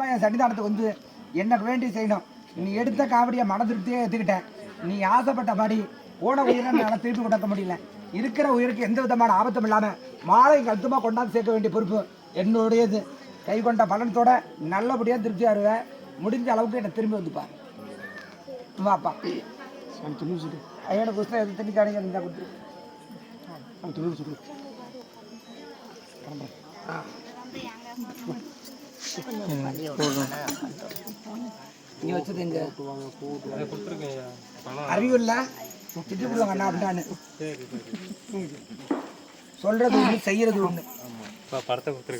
அம்மா என் சன்னிதானத்துக்கு வந்து எனக்கு வேண்டி செய்யணும். நீ எடுத்த காவடியை மன திருப்தியே எடுத்துக்கிட்டேன் நீ ஆசைப்பட்ட மாதிரி போன உயிரை என்னால் திருப்பி கொடுக்க முடியல. இருக்கிற உயிருக்கு எந்த விதமான ஆபத்தும் இல்லாமல் மாலை கழுத்துமாக கொண்டாந்து சேர்க்க வேண்டிய பொறுப்பு என்னுடையது. கை கொண்ட பலனத்தோட நல்லபடியாக திருப்தி வருவேன் முடிஞ்ச அளவுக்கு என்னை திரும்பி வந்துப்பார் வாப்பா. ஐயோட புஸ்தகம் எது தண்ணி காணிக்க இருந்தால் கொடுத்துரு. நீ வச்சது எங்க அறிவு இல்ல திட்டு போடுவாங்க அண்ணா அப்படின்ட்டான்னு சொல்றது ஒண்ணு செய்யறது ஒண்ணு.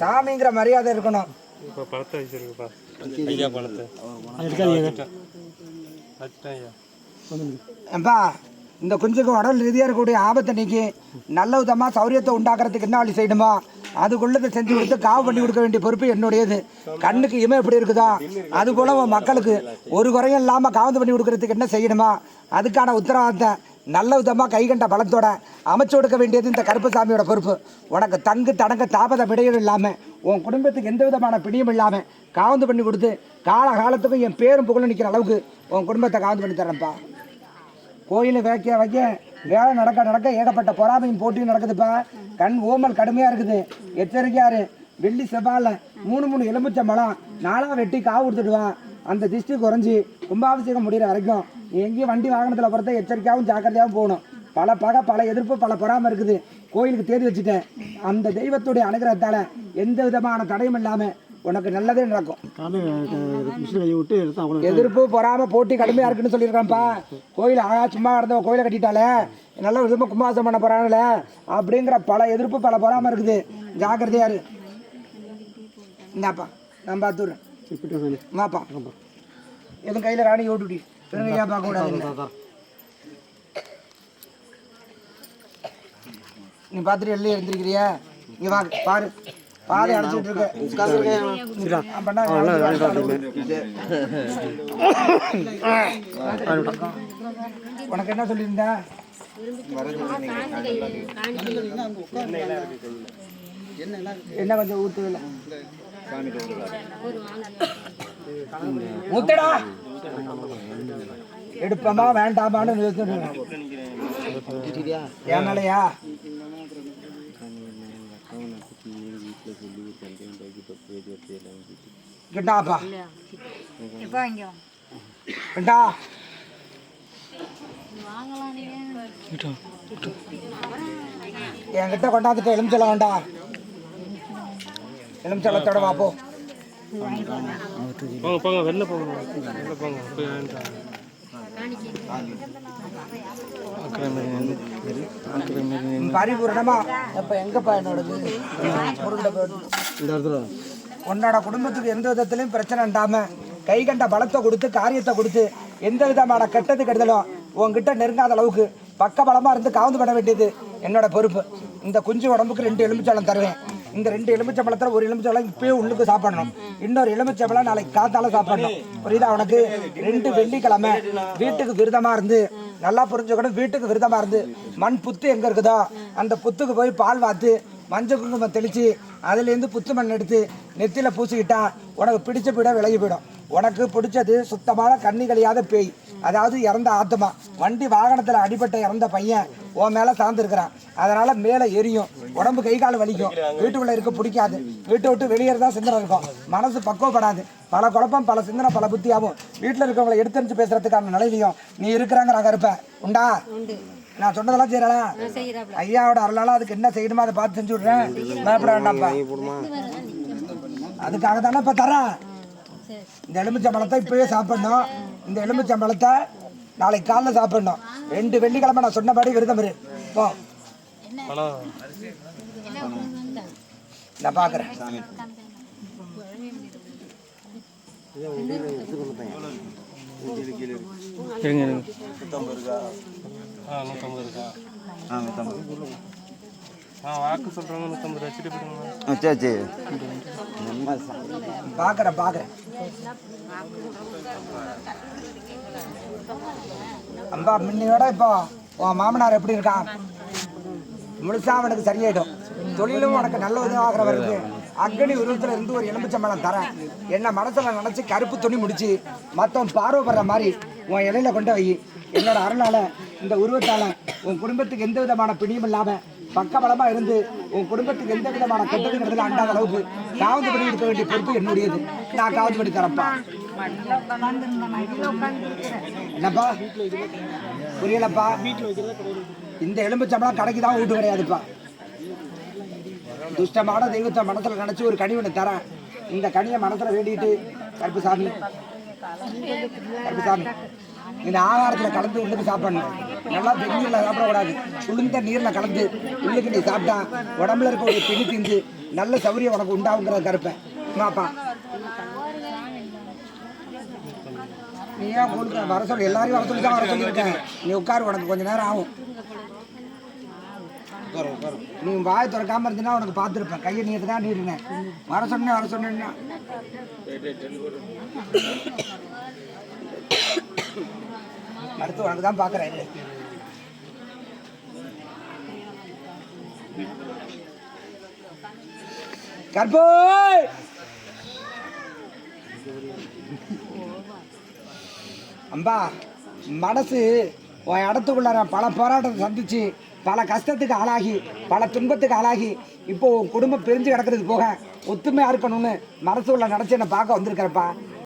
சாமிங்கிற மரியாதை இருக்கணும். இப்போ படத்தை வச்சிருக்குப்பா ஐயா படத்தை இந்த குஞ்சுக்கு உடல் ரீதியாக இருக்கக்கூடிய ஆபத்தை நீக்கி நல்ல விதமாக சௌரியத்தை உண்டாக்குறதுக்கு என்ன வழி செய்யணுமா? அதுக்குள்ளதை செஞ்சு கொடுத்து காவு பண்ணி கொடுக்க வேண்டிய பொறுப்பு என்னுடையது. கண்ணுக்கு இமை எப்படி இருக்குதா அது போல உன் மக்களுக்கு ஒரு குறையும் இல்லாமல் காவந்து பண்ணி கொடுக்கறதுக்கு என்ன செய்யணுமா? அதுக்கான உத்தரவாதத்தை நல்ல விதமாக கைகண்ட பலத்தோட அமைச்சு கொடுக்க வேண்டியது இந்த கருப்பசாமியோட பொறுப்பு. உனக்கு தங்கு தடங்க தாபத விடையும் இல்லாமல் உன் குடும்பத்துக்கு எந்த விதமான பிடியும் இல்லாமல் காவந்து பண்ணி கொடுத்து கால காலத்துக்கும் என் பேரும் புகழ் நிற்கிற அளவுக்கு உன் குடும்பத்தை காவந்து பண்ணி தரேன்ப்பா. கோயிலை வைக்க வைக்க வேலை நடக்க நடக்க ஏகப்பட்ட பொறாமையும் போட்டியும் நடக்குதுப்பா. கண் ஓமல் கடுமையாக இருக்குது. எச்சரிக்கையாரு. வெள்ளி செவ்வாயில் மூணு மூணு எலுமிச்சை மலம் நாளாக வெட்டி காவு கொடுத்துடுவான் அந்த திஷ்டி குறைஞ்சி கும்பாபிஷேகம் முடிகிற வரைக்கும் நீ எங்கேயும் வண்டி வாகனத்தில் பொறுத்த எச்சரிக்கையாகவும் ஜாக்கிரதையாகவும் போகணும். பல பகை பல எதிர்ப்பு பல பொறாமை இருக்குது. கோயிலுக்கு தேடி வச்சுட்டேன். அந்த தெய்வத்துடைய அனுகிரகத்தால் எந்த விதமான தடையும் இல்லாமல் உனக்கு நல்லதே நடக்கும். எதிர்ப்பு பொறாம போட்டி கடுமையா இருக்குன்னு சொல்லியிருக்கான்ப்பா. கோயில் ஆகா சும்மா இருந்தவன் கோயிலை கட்டிட்டாலே நல்ல விதமா கும்பாசம் பண்ண போறாங்களே அப்படிங்கிற பல எதிர்ப்பு பல பொறாம இருக்குது. ஜாக்கிரதையா இரு. இந்தாப்பா நான் பார்த்துடுறேன் வாப்பா எதுவும் கையில ராணி ஓட்டுடி. பெருங்கையா பார்க்க கூடாது நீ பார்த்துட்டு வெளியே இருந்திருக்கிறியா இங்க வா பாரு. பாதை அடைச்சிட்டு இருக்க அப்பனா உனக்கு என்ன சொல்லியிருந்தேன் என்ன கொஞ்சம் ஊத்துவில்ல ஊத்துடா. எடுப்பமா வேண்டாமான்னு நிறுத்தணும். கிட்டாப்பா இப்போ இங்கே கிட்டா என்கிட்ட கொண்டாந்துட்டு எலுமிச்சலம் வேண்டாம் எலுமிச்சலத்தோட வா போ போங்க போங்க வெளில போங்க வெளில போங்க போய் வேண்டாம் பரிபூரணமா இப்ப எங்கப்பா என்னோடது இந்த இடத்துல உன்னோட குடும்பத்துக்கு எந்த விதத்திலையும் பிரச்சனை இல்லாம கை கண்ட பலத்தை கொடுத்து காரியத்தை கொடுத்து எந்த விதமான கெட்டது கெடுதலும் உன்கிட்ட நெருங்காத அளவுக்கு பக்க பலமா இருந்து காவந்து பண்ண வேண்டியது என்னோட பொறுப்பு. இந்த குஞ்சு உடம்புக்கு ரெண்டு எலுமிச்சம்பழம் தருவேன். இந்த ரெண்டு எலுமிச்சம்பழத்துல ஒரு எலுமிச்சம்பழம் இப்பயே உள்ளுக்கு சாப்பிடணும். இன்னொரு எலுமிச்சம்பழம் நாளைக்கு காத்தால சாப்பிடணும். புரியுதா உனக்கு? ரெண்டு வெள்ளிக்கிழமை வீட்டுக்கு விரதமாக இருந்து நல்லா புரிஞ்சுக்கணும் வீட்டுக்கு விரதமாக இருந்து. மண் புத்து எங்க இருக்குதோ அந்த புத்துக்கு போய் பால் வாத்து மஞ்சள் குங்குமம் தெளித்து அதுலேருந்து புத்து மண் எடுத்து நெத்தியில் பூசிக்கிட்டா உனக்கு பிடிச்ச பீடம் விலகி போயிடும். உனக்கு பிடிச்சது சுத்தமான கண்ணி கழியாத பேய். அதாவது இறந்த ஆத்மா வண்டி வாகனத்தில் அடிபட்ட இறந்த பையன் உன் மேலே சார்ந்துருக்கிறான். அதனால் மேலே எரியும். உடம்பு கை கால் வலிக்கும். வீட்டுக்குள்ளே இருக்க பிடிக்காது. வீட்டை விட்டு வெளியேறதான் சிந்தனை இருக்கும். மனசு பக்குவப்படாது. பல குழப்பம் பல சிந்தனை பல புத்தியாகும் வீட்டில் இருக்கவங்களை எடுத்தறிஞ்சு பேசுகிறதுக்கான நிலையிலையும் நீ இருக்கிறாங்கிறாங்க இருப்ப. உண்டா. நான் சொன்னதெல்லாம் செய்யறா ஐயாவோட அருளால அதுக்கு என்ன செய்யணுமோ அதை பார்த்து செஞ்சு விடுறேன். பயப்பட வேண்டாம்ப்பா. அதுக்காக தானே இப்போ தரேன் இந்த எலுமிச்சம்பழத்தை இப்பவே சாப்பிடணும். இந்த எலுமிச்சம்பழத்தை நாளைக்கு காலைல சாப்பிடணும். ரெண்டு வெள்ளிக்கிழமை நான் சொன்னபடி விரதம் இரு. போ. நான் பார்க்குறேன். ஆ நூற்றம்பது இருக்கா? ஆ வாக்கு சொல்கிறவங்க நூற்றம்பது வச்சுட்டு போயிடுங்க சரி சரி. பார்க்குறேன் பார்க்குறேன் அம்பா முன்னையோட இப்போ உன் மாமனார் எப்படி இருக்கான்? முழுசா அவனுக்கு சரியாயிடும். தொழிலும் உனக்கு நல்ல உதவாகிற வரைக்கும் அக்னி உருவத்துல இருந்து ஒரு எலும்புச்சம்பளம் தரேன். என்ன மனசுல நினைச்சு கருப்பு துணி முடிச்சு மத்தவன் பார்வைப்படுற மாதிரி உன் இலையில கொண்டு வை. என்னோட அருளால இந்த உருவத்தால் உன் குடும்பத்துக்கு எந்த விதமான பிணியும் இல்லாமல் பக்கபலமாக இருந்து உன் குடும்பத்துக்கு எந்த விதமான கெட்டதுங்கிறதுல அண்டாத அளவுக்கு காவந்து பண்ணி கொடுக்க வேண்டிய பொறுப்பு என்னுடையது. நான் காவந்து பண்ணி தரப்பா என்னப்பா? புரியலப்பா. இந்த எலும்புச்சம்பளம் கடைக்கு தான் வீட்டு கிடையாதுப்பா. துஷ்டமான தெய்வத்தை மனத்தில் நினச்சி ஒரு கனி ஒன்று தரேன். இந்த கனியை மனத்தில் வேண்டிட்டு கருப்புசாமி. கருப்புசாமி. இந்த ஆகாரத்தில் கலந்து உள்ளுக்கு சாப்பிடணும். நல்லா வெந்நீரில் சாப்பிடக்கூடாது. சுளுந்த நீரில் கலந்து உள்ளுக்கு நீ சாப்பிட்டா உடம்புல இருக்க ஒரு பிணி திஞ்சு நல்ல சௌரியம் உனக்கு உண்டாகுங்கிறத கருப்பேன். மாப்பா நீ ஏன் கொடுக்க வர சொல்லி? எல்லாரையும் வர சொல்லி தான் வர சொல்லியிருக்கேன். நீ உட்காரு உனக்கு கொஞ்சம் நேரம் ஆகும். நீ வாய் திறக்காம இருந்தீங்கன்னா உனக்கு பார்த்துருப்பேன். கையை நீ தான் நீடுனேன் வர சொன்னேன் வர சொன்னேன்னா. அடுத்து உனக்கு தான் பார்க்குறேன் கற்போய் அம்பா மனசு உன் இடத்துக்குள்ளார பல போராட்டத்தை சந்திச்சு பல கஷ்டத்துக்கு ஆளாகி பல துன்பத்துக்கு ஆளாகி இப்போ உன் குடும்பம் பிரிஞ்சு கிடக்கிறது போக ஒத்துமையா இருக்கணும்னு மனசு உள்ள நினச்சி என்னை பார்க்க வந்திருக்கிறப்பா.